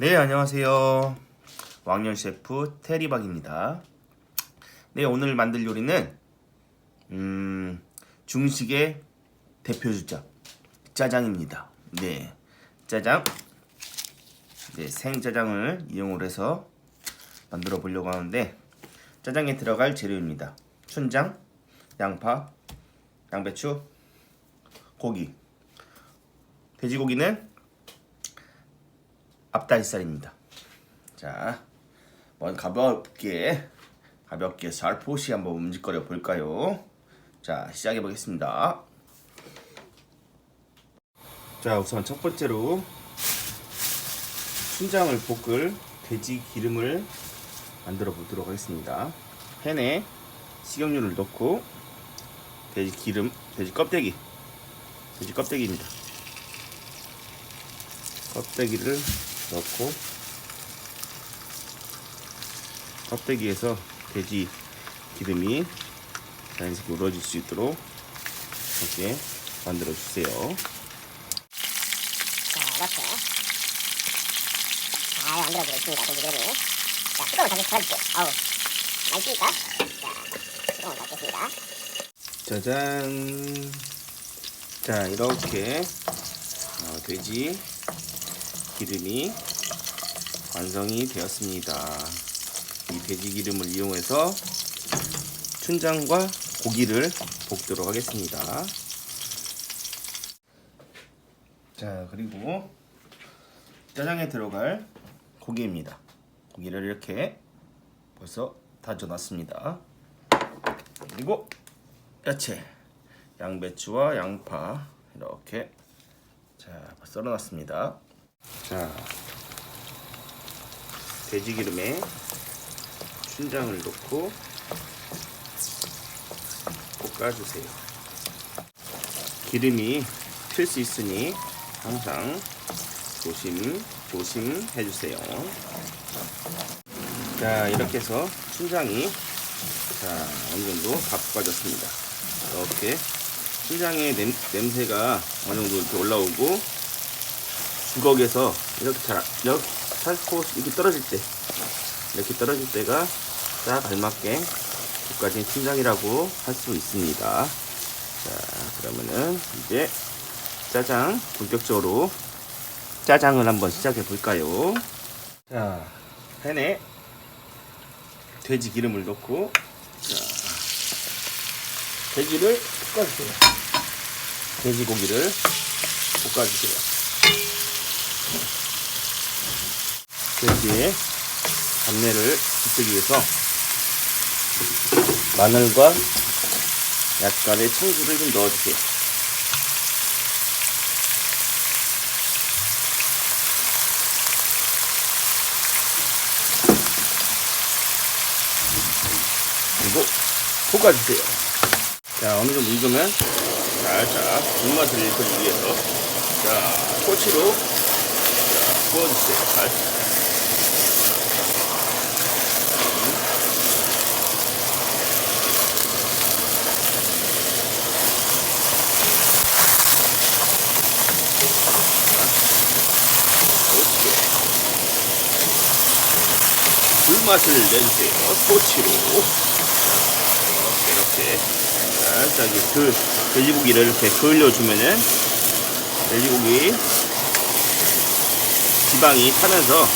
네, 안녕하세요. 왕년 셰프 테리박입니다. 네, 오늘 만들 요리는 음, 중식의 대표 주자 짜장입니다. 네, 짜장. 네, 생짜장을 이용을 해서 만들어 보려고 하는데 짜장에 들어갈 재료입니다. 춘장, 양파, 양배추, 고기. 돼지고기는 앞다리살입니다. 자, 먼저 가볍게 가볍게 살포시 한번 움직거려 볼까요? 자, 시작해 보겠습니다. 자, 우선 첫 번째로 춘장을 볶을 돼지 기름을 만들어 보도록 하겠습니다. 팬에 식용유를 넣고 돼지 기름, 돼지 껍데기, 돼지 껍데기입니다. 껍데기를 넣고 껍데기에서 돼지 기름이 자연스럽게 우러질 수 있도록 이렇게 만들어 주세요. 자, 이렇게 잘 만들어 보겠습니다. 돼지고기를. 자, 뚜껑을 다시 닫아줄게요. 어우, 맛있으니까. 자, 뚜껑을 닫겠습니다. 짜잔. 자, 이렇게 어, 돼지 기름이 완성이 되었습니다. 이 돼지 기름을 이용해서 춘장과 고기를 볶도록 하겠습니다. 자, 그리고 짜장에 들어갈 고기입니다. 고기를 이렇게 벌써 다져놨습니다. 그리고 야채, 양배추와 양파 이렇게 자 썰어놨습니다. 자 돼지 기름에 춘장을 넣고 볶아주세요. 기름이 튈 수 있으니 항상 조심 조심 해주세요. 자 이렇게 해서 춘장이 자 어느 정도 다 볶아졌습니다. 이렇게 춘장의 냄, 냄새가 어느 정도 이렇게 올라오고 주걱에서 이렇게 잘 이렇게 살포 이렇게 떨어질 때 이렇게 떨어질 때가 딱 알맞게 볶아진 춘장이라고 할 수 있습니다. 자 그러면은 이제 짜장 본격적으로 짜장을 한번 시작해 볼까요? 자 팬에 돼지 기름을 넣고 자, 돼지를 볶아주세요. 돼지고기를 볶아주세요. 돼지의 잡내를 깃들기 위해서 마늘과 약간의 청주를 좀 넣어주세요. 그리고 볶아주세요. 자, 어느 정도 익으면 살짝 불맛을 일으키기 위해서 자, 꼬치로 자, 구워주세요. 살짝. 불 맛을 내주세요. 꼬치로. 이렇게 살짝 이렇게 그 돼지고기를 이렇게 그을려주면은 돼지고기 지방이 타면서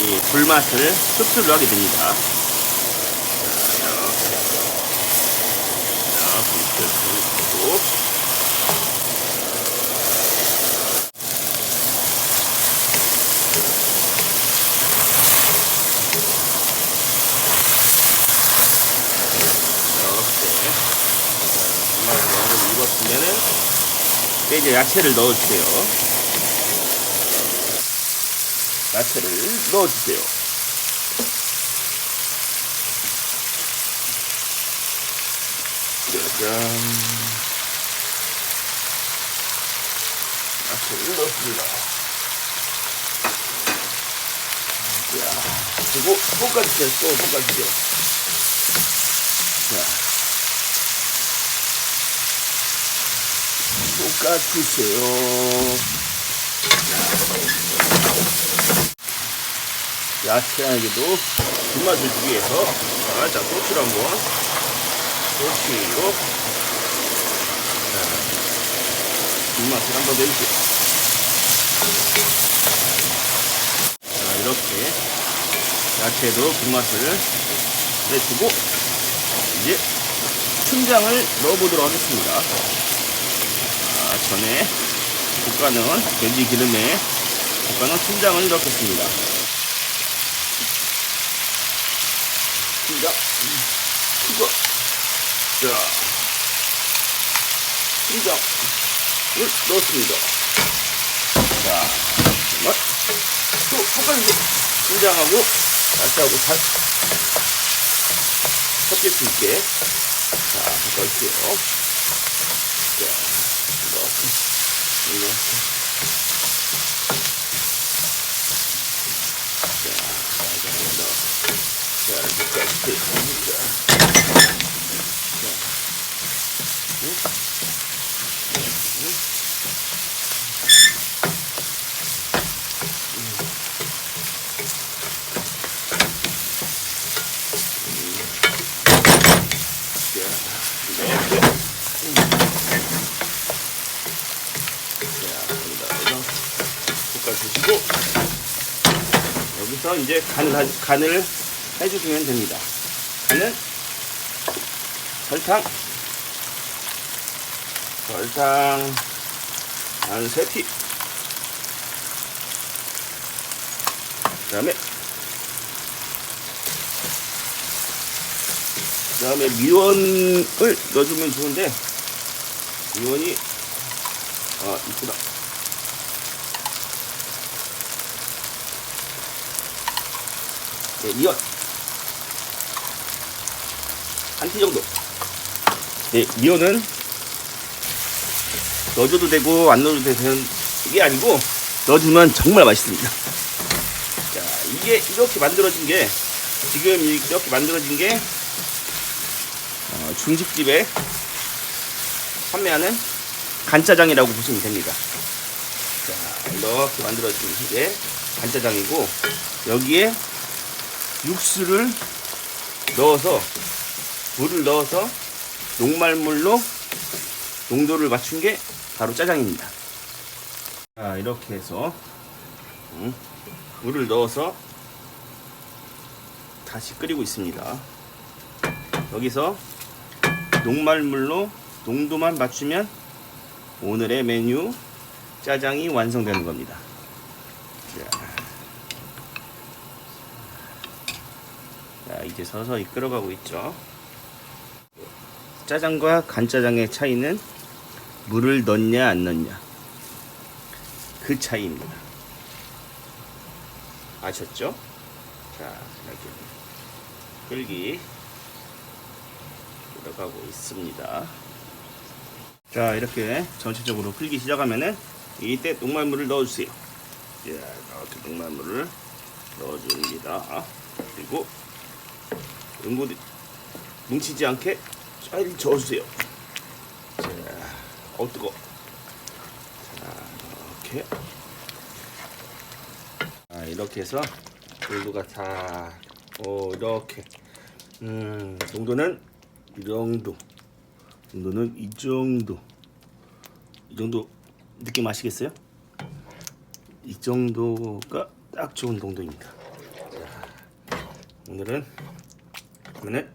이 불맛을 흡수를 하게 됩니다. 자, 이렇게 이렇게 불고 이렇게 불맛을 어느 정도 익었으면은 이제 야채를 넣어주세요. 야채를 넣어주세요. 짜잔. 야채를 넣습니다. 자, 그리고 볶아주세요. 또 볶아주세요. 자. 볶아주세요. 야채에게도 불맛을 주기 위해서 자, 자 소스를 한번 자, 불맛을 한번 내주세요. 자 이렇게 야채도 불맛을 내주고 이제 춘장을 넣어보도록 하겠습니다. 자, 전에 볶아놓은 돼지 기름에 볶아놓은 춘장을 넣겠습니다. 춘장, 이거, 자, 춘장을 넣었습니다. 자, 또 섞어주세요. 춘장하고 야채하고 잘 섞일 수 있게 자 섞어주세요. 자 이렇게 이렇게 자, 자, 자, 자, 이렇게 섞어주세요. 자, 응? 응? 자, 이렇게. 자, 여기다 볶아주시고, 여기서 이제 간을, 하- 간을 해주시면 됩니다. 간은 설탕, 설탕, 한 3티. 그 다음에 그 다음에 미원을 넣어주면 좋은데 미원이 아 이쁘다 네, 미원 한티 정도 네, 미원은 넣어줘도 되고 안 넣어도 되는 게 아니고 넣어주면 정말 맛있습니다 자 이게 이렇게 만들어진 게 지금 이렇게 만들어진 게 어, 중식집에 판매하는 간짜장이라고 보시면 됩니다. 자, 이렇게 만들어진 게 간짜장이고 여기에 육수를 넣어서 물을 넣어서 녹말물로 농도를 맞춘 게 바로 짜장입니다. 자, 이렇게 해서 음, 물을 넣어서 다시 끓이고 있습니다. 여기서 녹말물로 농도만 맞추면 오늘의 메뉴 짜장이 완성되는 겁니다. 자, 자, 이제 서서히 끓어가고 있죠. 짜장과 간짜장의 차이는 물을 넣냐 안 넣냐 그 차이입니다. 아셨죠? 자, 이렇게 끓기 들어가고 있습니다. 자 이렇게 전체적으로 풀기 시작하면은 이때 녹말물을 넣어주세요. 자 이렇게 녹말물을 넣어줍니다. 그리고 응고리 뭉치지 않게 잘 저어주세요. 자, 어 뜨거. 자 이렇게 자 이렇게 해서 농도가 다 오, 이렇게 음 농도는 이 정도 정도는 이 정도 이 정도 느낌 아시겠어요? 이 정도가 딱 좋은 농도입니다. 자, 오늘은 그러면은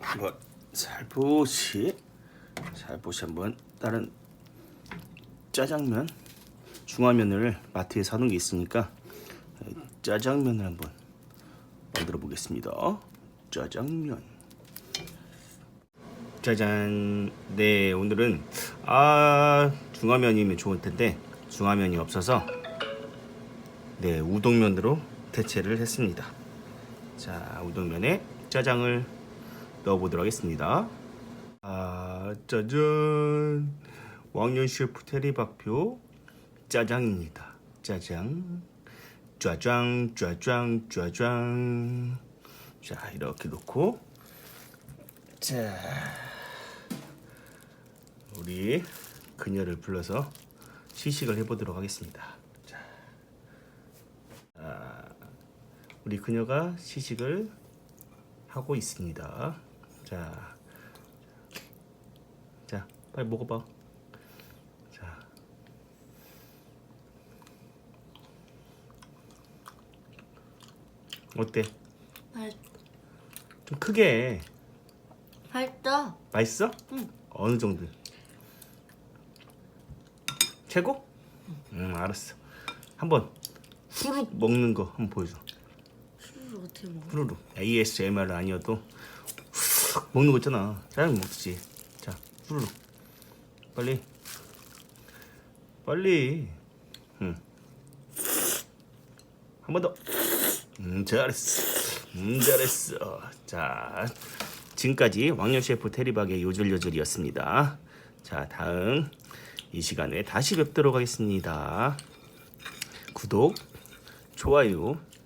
한번 살포시 살포시 한번 다른 짜장면 중화면을 마트에 사놓은 게 있으니까 짜장면을 한번 만들어 보겠습니다. 짜장면. 짜잔. 네, 오늘은 아 중화면이면 좋을 텐데 중화면이 없어서 네 우동면으로 대체를 했습니다. 자, 우동면에 짜장을 넣어보도록 하겠습니다. 아, 짜잔. 왕년 셰프 테리박표 짜장입니다. 짜장. 짜장, 짜장, 짜장. 자, 이렇게 놓고 자, 우리 그녀를 불러서 시식을 해보도록 하겠습니다. 자, 아, 우리 그녀가 시식을 하고 있습니다. 자, 자, 빨리 먹어봐. 자, 어때? 맛, 좀 크게 해. 맛있다. 맛있어? 응. 어느 정도? 최고? 응, 알았어. 한번 후룩 먹는 거 한번 보여줘. 어떻게 먹어? 후루룩 ASMR 아니어도 훅 먹는 거 있잖아. 잘 먹지 자 후루룩. 빨리. 빨리. 응 한 번 더. 음, 잘했어. 음, 잘했어. 자 지금까지 왕년 셰프 테리박의 요절요절이었습니다. 자 다음. 이 시간에 다시 뵙도록 하겠습니다. 구독 좋아요